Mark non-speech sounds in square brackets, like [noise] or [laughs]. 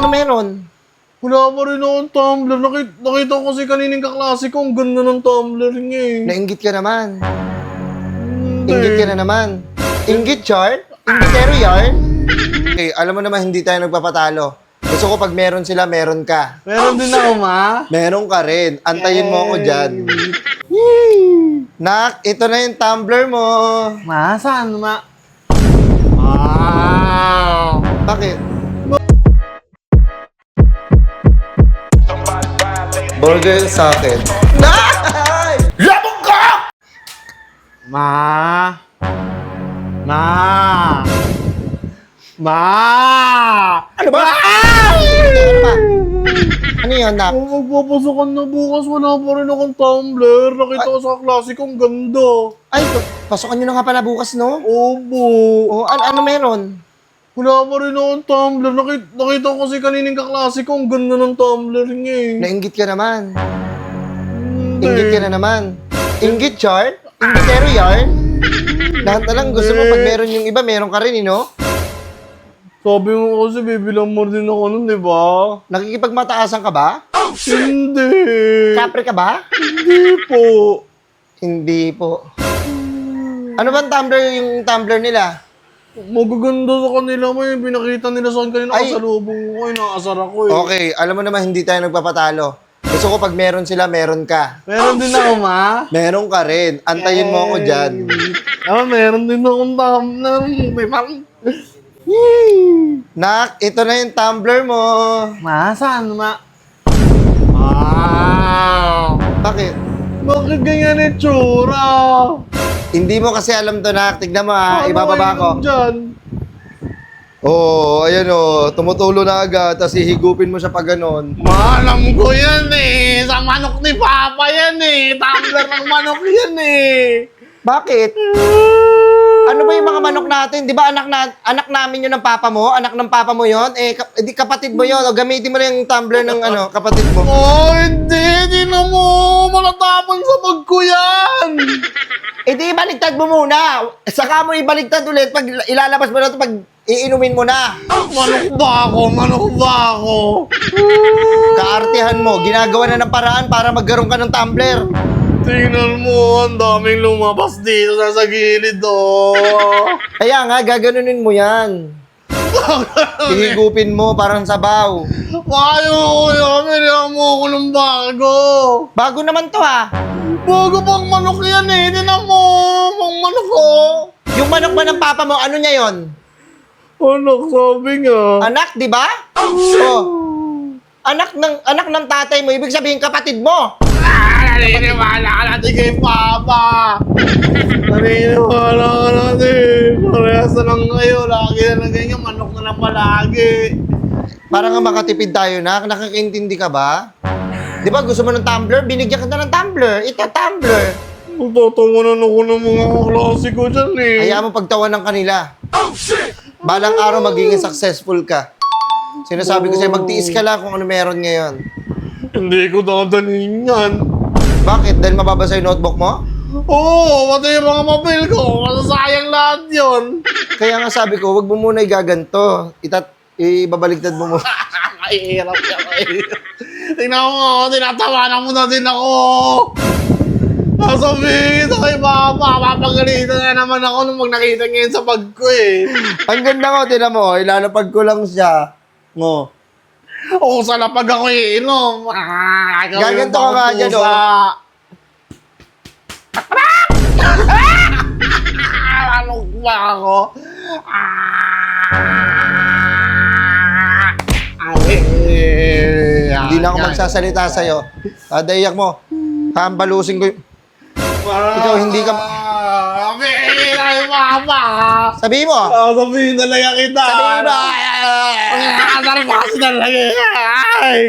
ano meron? Wala pa rin akong tumbler. Nakita, nakita ko kasi kanining kaklase ko. Ang ganda ng tumbler niya eh. Nainggit ka naman. Hindi. Inggit ka na naman. Inggit, Char? Inggitero yarn? Okay, alam mo naman hindi tayo nagpapatalo. Gusto ko pag meron sila, meron ka. Meron din ako, ma. Meron ka rin. Antayin mo ako dyan. Nak, ito na yung tumbler mo. Ma, saan, ma? Wow. Bakit? Burger sa akin. Nay! Labog ka! Ma. Ma. Ma. Ano ba? Ano ba? Ano yun, Nak? Kung magpapasokan na bukas, wala pa rin akong tumbler. Nakita ko sa klase ko, ang ganda. Ay, pasokan nyo na nga pala bukas, no? Obo. O, an- ano meron? Wala pa rin akong tumbler. Nakita, nakita ko kasi kanining kaklase ko, ang ganda ng tumbler niya eh. Nainggit ka naman. Hindi. Inggit ka na naman. Inggit, Char? Inggitero yarn? Lahat na lang gusto mo pag meron yung iba, meron ka rin, eh, no? Sabi mo kasi, bibilang mo din ako nun, di ba? Nakikipagmataasan ka ba? Hindi. Kapre ka ba? Hindi po. Hindi po. Ano ba tumbler yung tumbler nila? Magaganda sa kanila mo yung pinakita nila sa akin kanina Ay. kasalubong ko. Ay, nakasar ako eh. Okay, alam mo naman hindi tayo nagpapatalo. Gusto ko pag meron sila, meron ka. Meron din ako, ma. Meron ka rin. Antayin mo ako dyan. Ah, meron din akong tumbler. May parang... Nak, ito na yung tumbler mo. Ma, saan, ma? Wow. Bakit? Bakit ganyan yung tsura? Hindi mo kasi alam to, Nak. Tignan mo ha, Ano ibababa ko. Oo, oh, ayan o. Tumutulo na agad, tapos hihigupin mo siya pag ganon. Ma, alam ko yan eh. Sa manok ni Papa yan eh. Tumbler ng manok yan eh. Bakit? [laughs] Ano ba yung mga manok natin? Di ba anak na anak namin yun ng papa mo? Anak ng papa mo yon? Eh, kap- eh, di kapatid mo yon. O gamitin mo na yung tumbler ng ano, kapatid mo. [laughs] Oh, hindi. Di na mo. Malatapon sa bag ko yan. [laughs] Eh di baligtad mo muna. Saka mo ibaligtad ulit pag ilalabas mo na ito pag iinumin mo na. Manok ba ako? Manok ba ako? Kaartihan mo, ginagawa na ng paraan para magkaroon ka ng tumbler. Tingnan mo, ang daming lumabas dito sa, sa gilid, oh. [laughs] Kaya nga, gaganunin mo yan. Hihigupin mo parang sabaw. Payo ko yan, binigyan mo ako ng bago. Bago naman to ha. Bago pang manok yan eh, tinan mo, pang manok ko. Yung manok ba ng papa mo, ano niya yon? Anak, sabi nga. Anak, di ba? Oh. Anak ng anak ng tatay mo, ibig sabihin kapatid mo. Naniniwala ka natin kay Papa. Naniniwala ka natin. Parehas na lang kayo, lagi na lang ganyan, manok na lang palagi. Para nga makatipid tayo na, nakakaintindi ka ba? Di ba gusto mo ng tumbler? Binigyan ka na ng tumbler. Ito, tumbler. Magtatangunan ako ng mga kaklase ko dyan eh. Hayaan mo pagtawan ng kanila. Balang araw magiging successful ka. Sinasabi ko sa'yo, magtiis ka lang kung ano meron ngayon. Hindi ko dadalhin yan. Bakit? Dahil mababasa yung notebook mo? Oo, pati yung mga mapil ko. Masasayang lahat yun. Kaya nga sabi ko, wag mo muna igaganto. Itat, ibabaligtad mo muna. Mahirap eh. Tingnan mo, tinatawanan mo na din ako. Sasabihin sa kay Papa, papagalitan na naman ako nung mag nakita ngayon sa bag ko eh. Ang ganda ko, tinan mo, ilalapag ko lang siya. Ngo. Oo, sa lapag ako iinom. Ah, Gaganto ka nga dyan, [laughs] pusa. Ano ba ako? Ah! Ay, Hindi na ako magsasalita sa'yo. Tadayak mo. Hambalusin ko yung... Ikaw, hindi ka- na mama! Sabihin mo! Ah, sabihin na lang kita! Sabihin mo! Ang nakasar pa kasi talaga! Ay!